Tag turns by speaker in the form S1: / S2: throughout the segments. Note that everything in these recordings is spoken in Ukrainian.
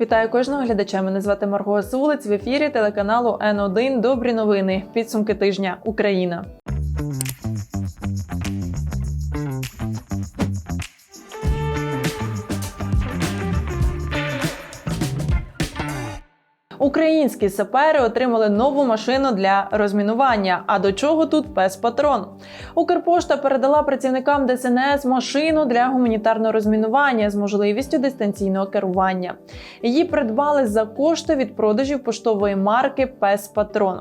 S1: Вітаю кожного глядача. Мене звати Марго Сулець в ефірі телеканалу Н1. Добрі новини. Підсумки тижня. Україна. Українські сапери отримали нову машину для розмінування. А до чого тут пес патрон? Укрпошта передала працівникам ДСНС машину для гуманітарного розмінування з можливістю дистанційного керування. Її придбали за кошти від продажів поштової марки Пес Патрон.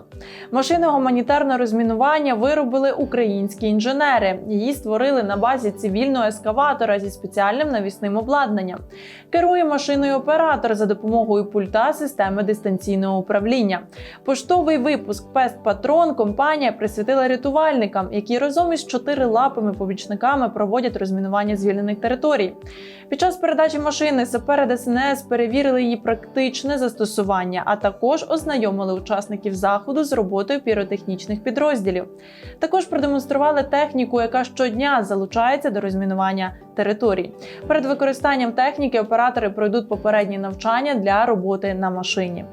S1: Машину гуманітарного розмінування виробили українські інженери. Її створили на базі цивільного ескаватора зі спеціальним навісним обладнанням. Керує машиною оператор за допомогою пульта системи дистанційного управління. Поштовий випуск Пест Патрон компанія присвятила рятувальникам, які разом із чотирилапими помічниками проводять розмінування звільнених територій. Під час передачі машини сапери ДСНС перевірили її практичне застосування, а також ознайомили учасників заходу з роботою піротехнічних підрозділів. Також продемонстрували техніку, яка щодня залучається до розмінування територій. Перед використанням техніки оператори пройдуть попередні навчання для роботи на машині.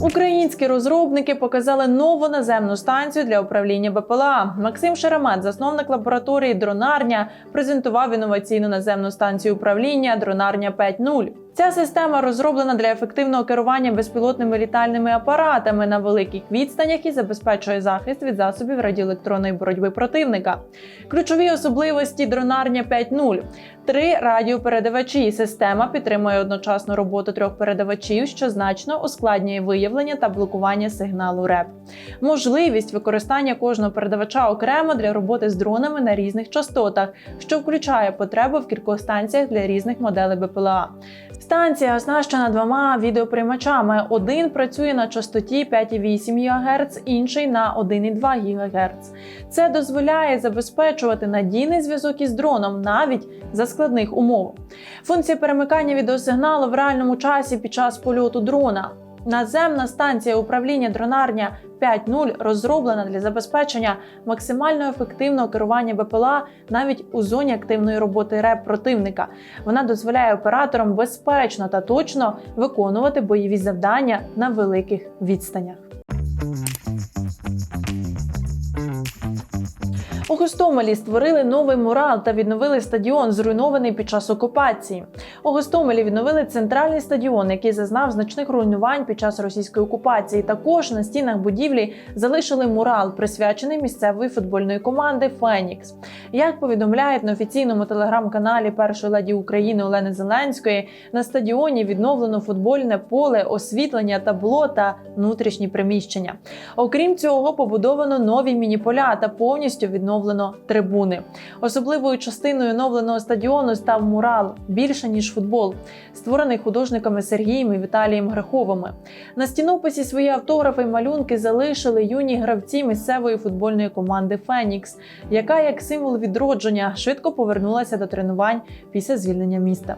S1: Українські розробники показали нову наземну станцію для управління БПЛА. Максим Шеремет, засновник лабораторії Дронарня, презентував інноваційну наземну станцію управління Дронарня 5.0. Ця система розроблена для ефективного керування безпілотними літальними апаратами на великих відстанях і забезпечує захист від засобів радіоелектронної боротьби противника. Ключові особливості дронарня 5.0. Три радіопередавачі. Система підтримує одночасну роботу трьох передавачів, що значно ускладнює виявлення та блокування сигналу РЕП. Можливість використання кожного передавача окремо для роботи з дронами на різних частотах, що включає потребу в кількох станціях для різних моделей БПЛА. Станція оснащена двома відеоприймачами. Один працює на частоті 5,8 ГГц, інший на 1,2 ГГц. Це дозволяє забезпечувати надійний зв'язок із дроном навіть за складних умов. Функція перемикання відеосигналу в реальному часі під час польоту дрона. Наземна станція управління дронарня 5.0 розроблена для забезпечення максимально ефективного керування БПЛА навіть у зоні активної роботи РЕП противника. Вона дозволяє операторам безпечно та точно виконувати бойові завдання на великих відстанях. Гостомелі створили новий мурал та відновили стадіон, зруйнований під час окупації. У Гостомелі відновили центральний стадіон, який зазнав значних руйнувань під час російської окупації. Також на стінах будівлі залишили мурал, присвячений місцевої футбольної команди Фенікс. Як повідомляють на офіційному телеграм-каналі першої леді України Олени Зеленської, на стадіоні відновлено футбольне поле, освітлення, табло та внутрішні приміщення. Окрім цього, побудовано нові мініполя та повністю відновлено трибуни. Особливою частиною оновленого стадіону став мурал більше ніж футбол, створений художниками Сергієм і Віталієм Греховими. На стінописі свої автографи й малюнки залишили юні гравці місцевої футбольної команди Фенікс, яка як символ відродження швидко повернулася до тренувань після звільнення міста.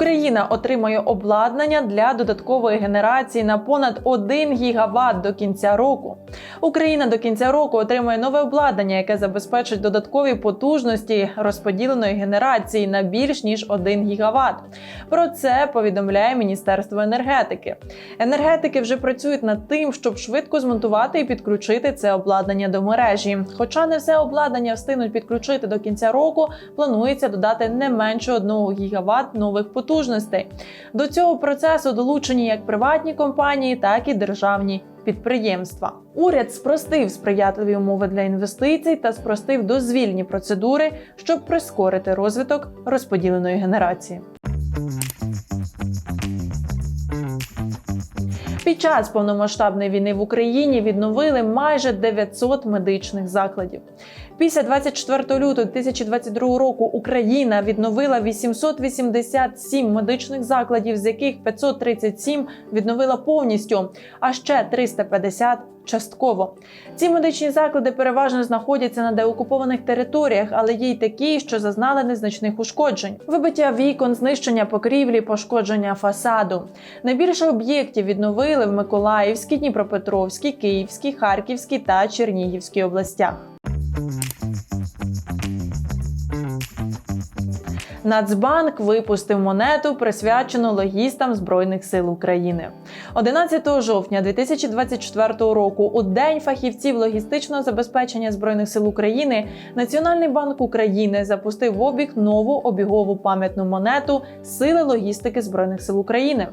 S1: Україна отримає обладнання для додаткової генерації на понад 1 гігаватт до кінця року. Україна до кінця року отримає нове обладнання, яке забезпечить додаткові потужності розподіленої генерації на більш ніж 1 гігаватт. Про це повідомляє Міністерство енергетики. Енергетики вже працюють над тим, щоб швидко змонтувати і підключити це обладнання до мережі. Хоча не все обладнання встигнуть підключити до кінця року, планується додати не менше 1 гігаватт нових потужностей. До цього процесу долучені як приватні компанії, так і державні підприємства. Уряд спростив сприятливі умови для інвестицій та спростив дозвільні процедури, щоб прискорити розвиток розподіленої генерації. Під час повномасштабної війни в Україні відновили майже 900 медичних закладів. Після 24 лютого 2022 року Україна відновила 887 медичних закладів, з яких 537 відновила повністю, а ще 350 частково. Ці медичні заклади переважно знаходяться на деокупованих територіях, але є й такі, що зазнали незначних ушкоджень: вибиття вікон, знищення покрівлі, пошкодження фасаду. Найбільше об'єктів відновили в Миколаївській, Дніпропетровській, Київській, Харківській та Чернігівській областях. Нацбанк випустив монету, присвячену логістам Збройних сил України. 11 жовтня 2024 року, у день фахівців логістичного забезпечення збройних сил України, Національний банк України запустив в обіг нову обігову пам'ятну монету Сили логістики збройних сил України.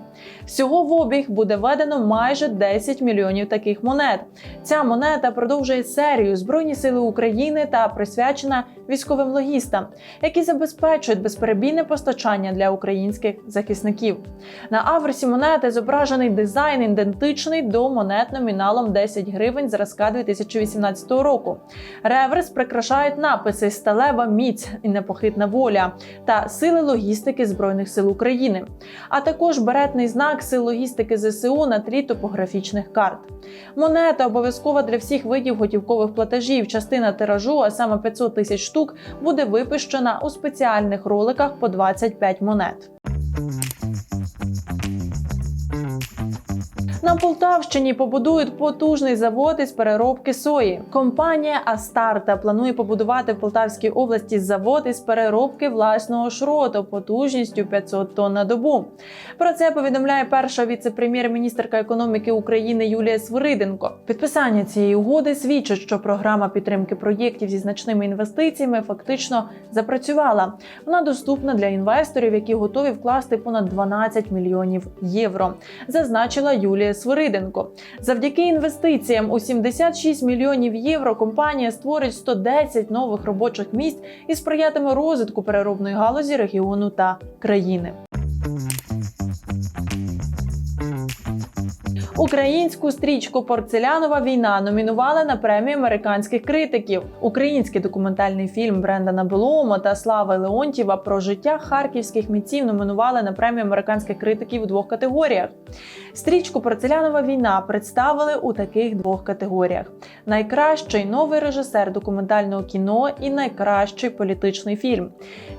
S1: Всього в обіг буде введено майже 10 мільйонів таких монет. Ця монета продовжує серію Збройні сили України та присвячена військовим логістам, які забезпечують безперебійне постачання для українських захисників. На аверсі монети зображений дизайн ідентичний до монет номіналом 10 гривень зразка 2018 року. Реверс прикрашають написи Сталева міць і непохитна воля та сили логістики Збройних сил України, а також беретний знак сил логістики ЗСУ на тлі топографічних карт. Монета обов'язкова для всіх видів готівкових платежів. Частина тиражу, а саме 500 тисяч штук, буде випущена у спеціальних роликах по 25 монет. На Полтавщині побудують потужний завод із переробки сої. Компанія Астарта планує побудувати в Полтавській області завод із переробки власного шроту потужністю 500 тонн на добу. Про це повідомляє перша віце-прем'єр-міністерка економіки України Юлія Свириденко. Підписання цієї угоди свідчить, що програма підтримки проєктів зі значними інвестиціями фактично запрацювала. Вона доступна для інвесторів, які готові вкласти понад 12 мільйонів євро. Зазначила Юлія Свириденко. Завдяки інвестиціям у 76 мільйонів євро компанія створить 110 нових робочих місць і сприятиме розвитку переробної галузі регіону та країни. Українську стрічку Порцелянова війна номінували на премію американських критиків. Український документальний фільм Брендана Белоума та Слави Леонтьєва про життя харківських митців номінували на премію американських критиків у двох категоріях. Стрічку Порцелянова війна представили у таких двох категоріях: найкращий новий режисер документального кіно і найкращий політичний фільм.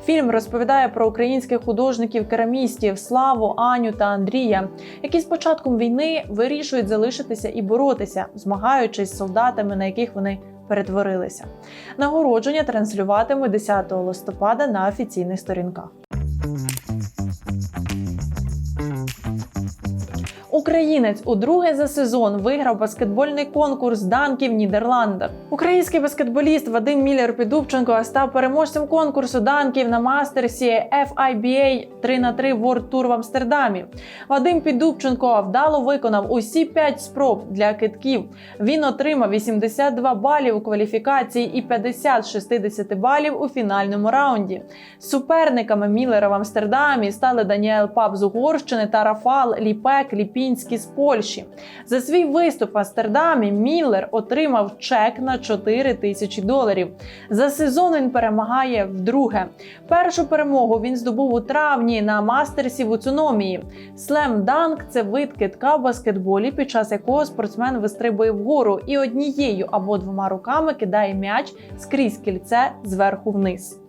S1: Фільм розповідає про українських художників-керамістів Славу, Аню та Андрія, які з початком війни вирішують залишитися і боротися, змагаючись з солдатами, на яких вони перетворилися. Нагородження транслюватимуть 10 листопада на офіційних сторінках. Українець удруге за сезон виграв баскетбольний конкурс данків в Нідерландах. Український баскетболіст Вадим Міллер Підубченко став переможцем конкурсу данків на мастерсі FIBA 3 на 3 World Tour в Амстердамі. Вадим Підубченко вдало виконав усі 5 спроб для китків. Він отримав 82 балів у кваліфікації і 50-60 балів у фінальному раунді. Суперниками Міллера в Амстердамі стали Даніел Пап з Угорщини та Рафал Ліпек Ліпінський з Польщі. За свій виступ в Амстердамі Міллер отримав чек на 4 тисячі доларів. За сезон він перемагає вдруге. Першу перемогу він здобув у травні на мастерсі в Уцуномії. Слем данк це вид китка в баскетболі, під час якого спортсмен вистрибує вгору і однією або двома руками кидає м'яч скрізь кільце зверху вниз.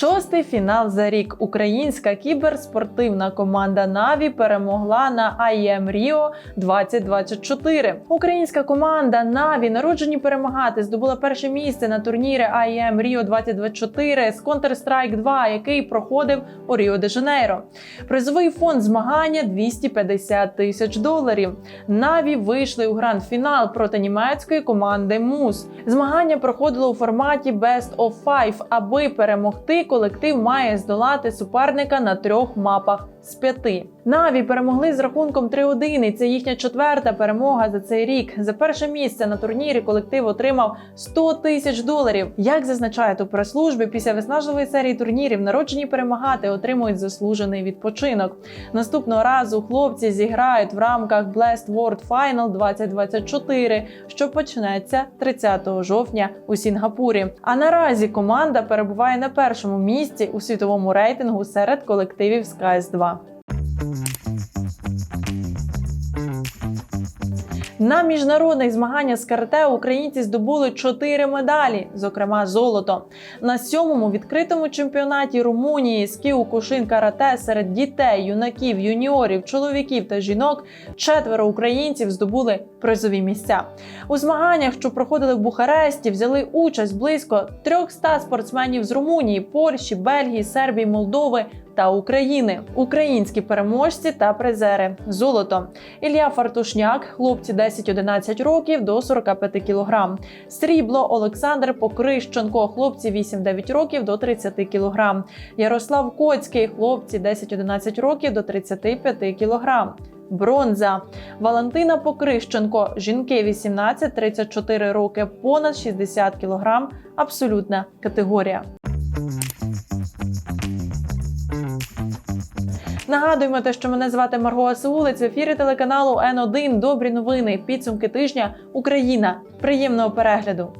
S1: Шостий фінал за рік. Українська кіберспортивна команда Наві перемогла на IEM Rio 2024. Українська команда Наві, народжені перемагати, здобула перше місце на турнірі IEM Rio 2024 з Counter-Strike 2, який проходив у Ріо де Жанейро. Призовий фонд змагання 250 тисяч доларів. Наві вийшли у гранд-фінал проти німецької команди Мус. Змагання проходило у форматі Best of Five, аби перемогти колектив має здолати суперника на трьох мапах з п'яти. Наві перемогли з рахунком 3-1, і Це їхня четверта перемога за цей рік. За перше місце на турнірі колектив отримав 100 тисяч доларів. Як зазначають у прес-службі, після виснажливої серії турнірів народжені перемагати отримують заслужений відпочинок. Наступного разу хлопці зіграють в рамках Blast World Final 2024, що почнеться 30 жовтня у Сінгапурі. А наразі команда перебуває на першому місці у світовому рейтингу серед колективів Skies 2. На міжнародних змаганнях з карате українці здобули чотири медалі, зокрема золото. На сьомому відкритому чемпіонаті Румунії з кіокушин карате серед дітей, юнаків, юніорів, чоловіків та жінок четверо українців здобули призові місця. У змаганнях, що проходили в Бухаресті, взяли участь близько 300 спортсменів з Румунії, Польщі, Бельгії, Сербії, Молдови. Та України, українські переможці та призери. Золото Ілля Фартушняк, хлопці 10-11 років до 45 кг. Срібло Олександр Покрищенко, хлопці 8-9 років до 30 кг. Ярослав Коцький, хлопці 10-11 років до 35 кг. Бронза Валентина Покрищенко, жінки 18-34 роки, понад 60 кг. Абсолютна категорія. Нагадуємо те, що мене звати Марго Асеулець в ефірі телеканалу Н1. Добрі новини. Підсумки тижня Україна. Приємного перегляду.